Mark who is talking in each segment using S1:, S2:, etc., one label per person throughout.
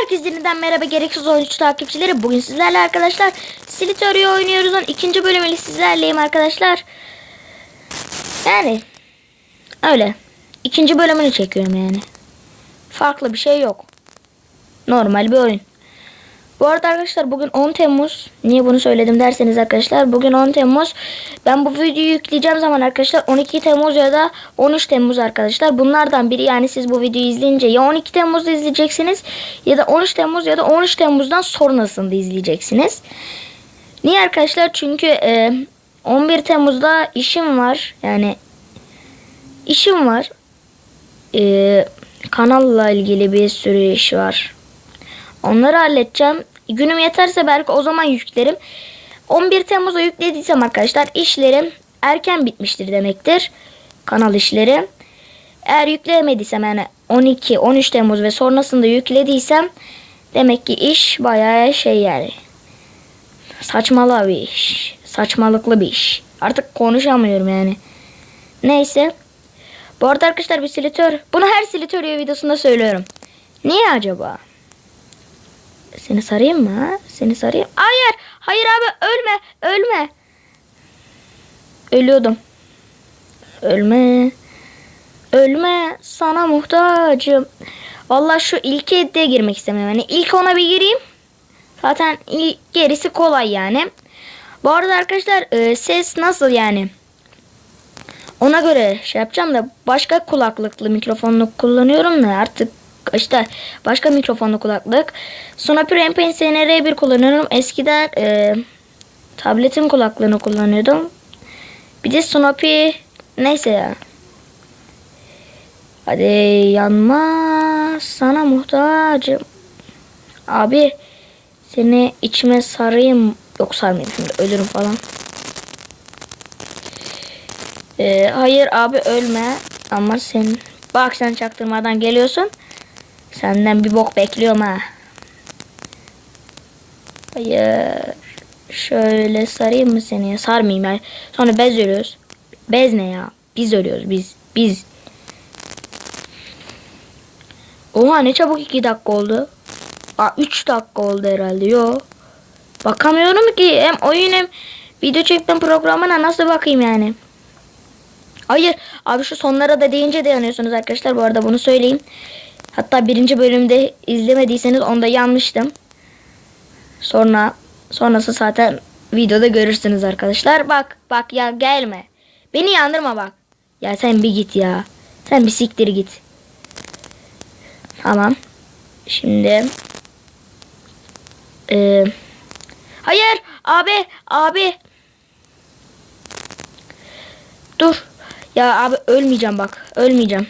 S1: Herkese yeniden merhaba gereksiz oyuncu takipçileri. Bugün sizlerle arkadaşlar Silitorio oynuyoruz. Onun ikinci bölümüyle sizlerleyim arkadaşlar. Yani öyle. İkinci bölümünü çekiyorum yani. Farklı bir şey yok. Normal bir oyun. Bu arada arkadaşlar bugün 10 Temmuz. Niye bunu söyledim derseniz arkadaşlar. Bugün 10 Temmuz. Ben bu videoyu yükleyeceğim zaman arkadaşlar 12 Temmuz ya da 13 Temmuz arkadaşlar. Bunlardan biri yani siz bu videoyu izleyince ya 12 Temmuz'da izleyeceksiniz ya da 13 Temmuz ya da 13 Temmuz'dan sonrasında izleyeceksiniz. Niye arkadaşlar? Çünkü e, 11 Temmuz'da işim var. Yani işim var. E, kanalla ilgili bir sürü iş var. Onları halledeceğim. Günüm yeterse belki o zaman yüklerim. 11 Temmuz'a yüklediysem arkadaşlar işlerim erken bitmiştir demektir. Kanal işleri. Eğer yükleyemediysem yani 12, 13 Temmuz ve sonrasında yüklediysem demek ki iş bayağı şey yani. Saçmalı bir iş. Saçmalıklı bir iş. Artık konuşamıyorum yani. Neyse. Bu arada arkadaşlar bir silitör. Bunu her silitörüyor videosunda söylüyorum. Niye acaba? Seni sarayım mı? Seni sarayım. Hayır. Hayır abi ölme. Ölme. Ölüyordum. Ölme. Ölme. Sana muhtacım. Vallahi şu ilk eddeye girmek istemiyorum. Yani ilk ona bir gireyim. Zaten gerisi kolay yani. Bu arada arkadaşlar e, ses nasıl yani? Ona göre şey yapacağım da başka kulaklıklı mikrofonlu kullanıyorum da artık işte başka mikrofonlu kulaklık. Sonapir MPN SNR1 kullanıyorum. Eskiden e, tabletin kulaklığını kullanıyordum. Bir de Sonopi neyse ya. Hadi yanma sana muhtacım. Abi seni içime sarayım. Yok sarmayayım şimdi ölürüm falan. Ee, hayır abi ölme. Ama sen bak sen çaktırmadan geliyorsun. Senden bir bok bekliyorum ha. Hayır. Şöyle sarayım mı seni ya? Sarmayayım ya. Sonra bez ölüyoruz. Bez ne ya? Biz ölüyoruz biz. Biz. Oha ne çabuk 2 dakika oldu. Aa 3 dakika oldu herhalde. Yo. Bakamıyorum ki. Hem oyun hem video çektim programına nasıl bakayım yani. Hayır. Abi şu sonlara da deyince de yanıyorsunuz arkadaşlar. Bu arada bunu söyleyeyim. Hatta birinci bölümde izlemediyseniz onda yanmıştım. Sonra sonrası zaten videoda görürsünüz arkadaşlar. Bak bak ya gelme. Beni yandırma bak. Ya sen bir git ya. Sen bir siktir git. Tamam. Şimdi ee, hayır abi abi dur ya abi ölmeyeceğim bak ölmeyeceğim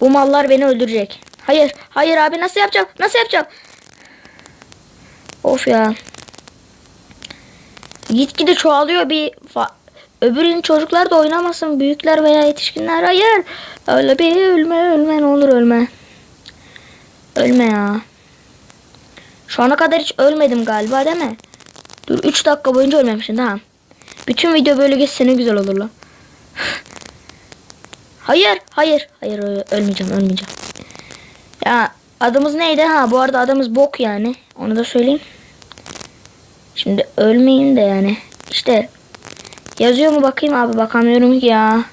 S1: bu mallar beni öldürecek hayır hayır abi nasıl yapacağım nasıl yapacağım of ya gitgide çoğalıyor bir öbürünün çocuklar da oynamasın büyükler veya yetişkinler hayır öyle bir ölme ölme ne olur ölme ölme ya şu ana kadar hiç ölmedim galiba değil mi? Dur 3 dakika boyunca ölmemişsin tamam. Bütün video böyle geçse ne güzel olur lan. hayır hayır hayır ölmeyeceğim ölmeyeceğim. Ya adımız neydi ha bu arada adımız bok yani. Onu da söyleyeyim. Şimdi ölmeyin de yani. İşte yazıyor mu bakayım abi bakamıyorum ki ya.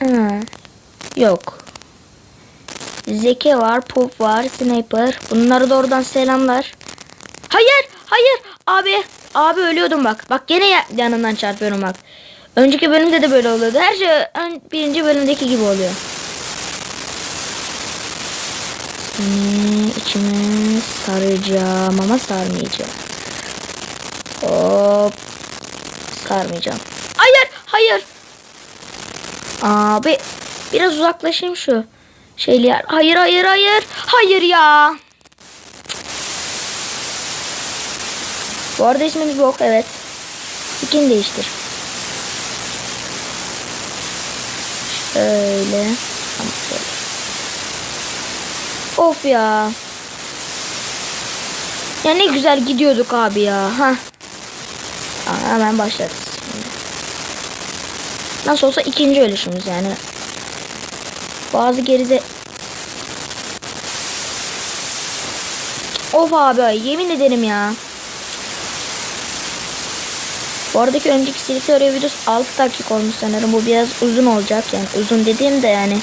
S1: Ha, yok. Zeki var, Pup var, Sniper. Bunları da oradan selamlar. Hayır, hayır. Abi, abi ölüyordum bak. Bak gene ya- yanından çarpıyorum bak. Önceki bölümde de böyle oluyordu. Her şey birinci bölümdeki gibi oluyor. Seni içime saracağım ama sarmayacağım. Hop. Sarmayacağım. Hayır, hayır. Abi biraz uzaklaşayım şu şeyler. Hayır hayır hayır. Hayır ya. Bu arada ismimiz Bok evet. Skin değiştir. Şöyle. Tamam. Of ya. Ya ne güzel gidiyorduk abi ya. Ha. Hemen başlarız. Nasıl olsa ikinci ölüşümüz yani. Bazı gerize Of abi yemin ederim ya. Bu aradaki önceki Silk Teori videosu 6 dakika olmuş sanırım. Bu biraz uzun olacak yani. Uzun dediğim de yani.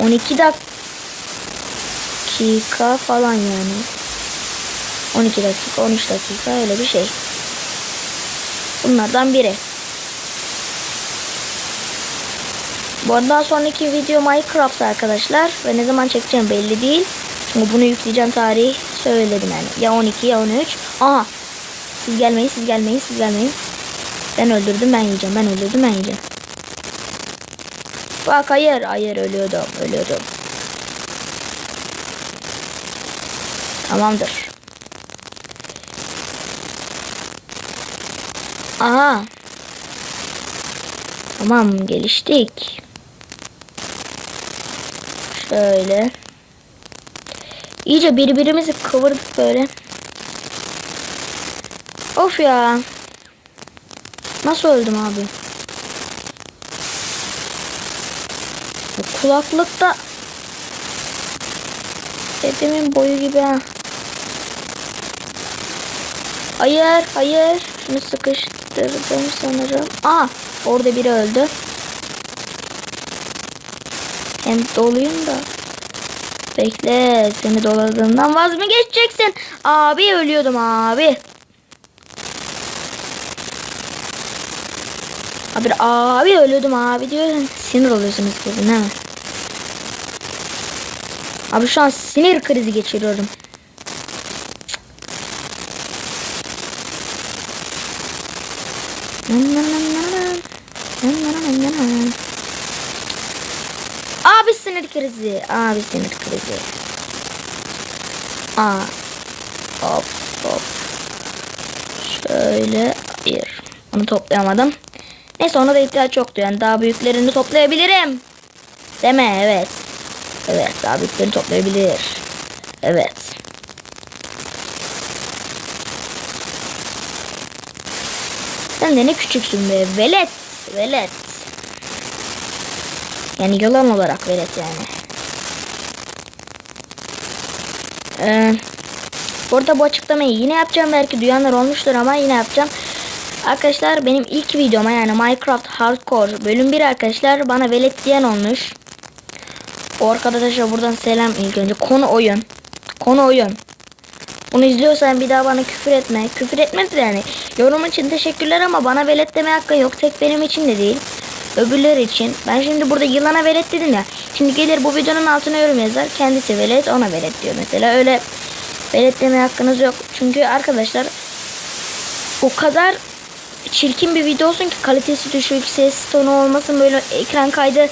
S1: 12 dakika falan yani. 12 dakika 13 dakika öyle bir şey. Bunlardan biri. Bu arada sonraki video Minecraft arkadaşlar. Ve ne zaman çekeceğim belli değil. Çünkü bunu yükleyeceğim tarih söyledim yani. Ya 12 ya 13. Aha. Siz gelmeyin siz gelmeyin siz gelmeyin. Ben öldürdüm ben yiyeceğim. Ben öldürdüm ben yiyeceğim. Bak hayır hayır ölüyordum ölüyordum. Tamamdır. Aha. Tamam geliştik. Şöyle. İyice birbirimizi kıvırdık böyle. Of ya. Nasıl öldüm abi? Bu kulaklıkta Dedemin boyu gibi ha. Hayır, hayır. Şunu sıkıştırdım sanırım. Aa, orada biri öldü. Hem doluyum da. Bekle, seni doladığından vaz mı geçeceksin? Abi ölüyordum abi. Abi, abi ölüyordum abi diyor. Sinir oluyorsunuz dedin değil mi? Abi şu an sinir krizi geçiriyorum. Abi sinir krizi. Abi sinir krizi. Aa. Hop hop. Şöyle. Hayır. Onu toplayamadım. Neyse ona da ihtiyaç yoktu. Yani daha büyüklerini toplayabilirim. Deme evet. Evet daha büyüklerini toplayabilir. Evet. Sen de ne küçüksün be. Velet. Velet. Yani yalan olarak velet yani. Ee, burada bu açıklamayı yine yapacağım. Belki duyanlar olmuştur ama yine yapacağım. Arkadaşlar benim ilk videoma yani Minecraft Hardcore bölüm 1 arkadaşlar bana velet diyen olmuş. O arkadaşa buradan selam ilk önce. Konu oyun. Konu oyun. Bunu izliyorsan bir daha bana küfür etme. Küfür etme yani. Yorum için teşekkürler ama bana velet deme hakkı yok. Tek benim için de değil. Öbürler için. Ben şimdi burada yılana velet dedim ya. Şimdi gelir bu videonun altına yorum yazar. Kendisi velet ona velet diyor mesela. Öyle velet deme hakkınız yok. Çünkü arkadaşlar o kadar çirkin bir video olsun ki kalitesi düşük, ses tonu olmasın, böyle ekran kaydı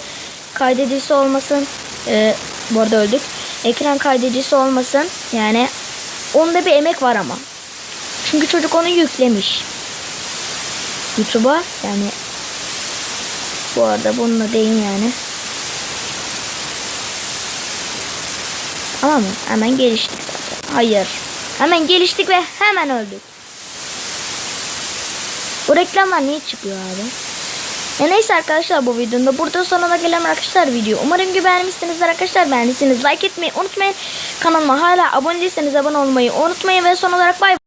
S1: kaydedicisi olmasın. Ee, bu arada öldük. Ekran kaydedicisi olmasın. Yani onda bir emek var ama. Çünkü çocuk onu yüklemiş. YouTube'a yani bu arada bununla değil yani. Tamam mı? Hemen geliştik. Hayır. Hemen geliştik ve hemen öldük. Bu reklamlar niye çıkıyor abi? Ya neyse arkadaşlar bu videonun da burada sonuna gelen arkadaşlar video. Umarım beğenmişsinizdir arkadaşlar. Beğendiyseniz like etmeyi unutmayın. Kanalıma hala abone değilseniz abone olmayı unutmayın ve son olarak bay